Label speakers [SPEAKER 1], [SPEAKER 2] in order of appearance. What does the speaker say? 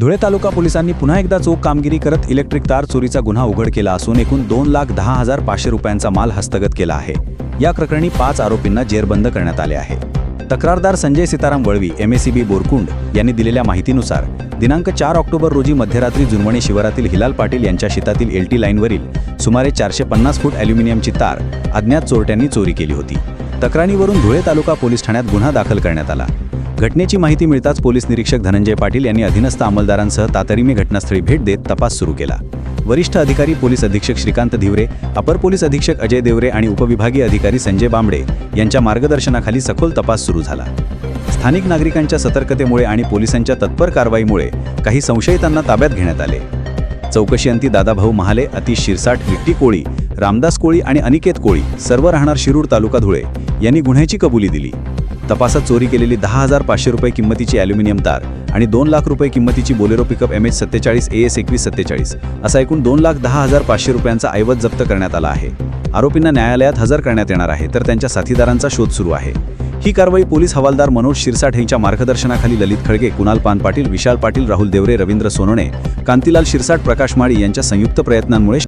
[SPEAKER 1] धुळे तालुका पोलिसांनी पुन्हा एकदा चोख कामगिरी करत इलेक्ट्रिक तार चोरीचा गुन्हा उघड केला असून एकूण दोन लाख दहा हजार पाचशे रुपयांचा माल हस्तगत केला आहे. या प्रकरणी पाच आरोपींना जेरबंद करण्यात आले आहे. तक्रारदार संजय सीताराम वळवी एमएसीबी बोरकुंड यांनी दिलेल्या माहितीनुसार दिनांक चार ऑक्टोबर रोजी मध्यरात्री जुनवणे शिवारातील हिलाल पाटील यांच्या शेतातील एलटी लाईनवरील सुमारे चारशे पन्नास फूट अॅल्युमिनियमची तार अज्ञात चोरट्यांनी चोरी केली होती. तक्रारीवरून धुळे तालुका पोलीस ठाण्यात गुन्हा दाखल करण्यात आला. घटनेची माहिती मिळताच पोलीस निरीक्षक धनंजय पाटील यांनी अधीनस्थ अंमलदारांसह तातडीने घटनास्थळी भेट देत तपास सुरू केला. वरिष्ठ अधिकारी पोलीस अधीक्षक श्रीकांत धिवरे अपर पोलीस अधीक्षक अजय देवरे आणि उपविभागीय अधिकारी संजय बांबडे यांच्या मार्गदर्शनाखाली सखोल तपास सुरू झाला. स्थानिक नागरिकांच्या सतर्कतेमुळे आणि पोलिसांच्या तत्पर कारवाईमुळे काही संशयितांना ताब्यात घेण्यात आले. चौकशी अंती दादाभाऊ महाले अतिश शिरसाट विट्टी कोळी रामदास कोळी आणि अनिकेत कोळी सर्व राहणार शिरूर तालुका धुळे यांनी गुन्ह्याची कबुली दिली. तपासात चोरी केलेली दहा हजार पाचशे रुपये किंमतीची ॲल्युमिनियम तार आणि दोन लाख रुपये किंमतीची बोलेरो पिकअप एम एच सत्तेचाळीस ए एस एकवीस सत्तेचाळीस असा एकूण दोन लाख दहा हजार पाचशे रुपयांचा ऐवज जप्त करण्यात आला आहे. आरोपींना न्यायालयात हजर करण्यात येणार आहे तर त्यांच्या साथीदारांचा शोध सुरू आहे. ही कारवाई पोलीस हवालदार मनोज शिरसाठ यांच्या मार्गदर्शनाखाली ललित खळगे कुणाल पान पाटील विशाल पाटील राहुल देवरे रवींद्र सोनोणे कांतीलाल शिरसाट प्रकाश माळी यांच्या संयुक्त प्रयत्नांमुळे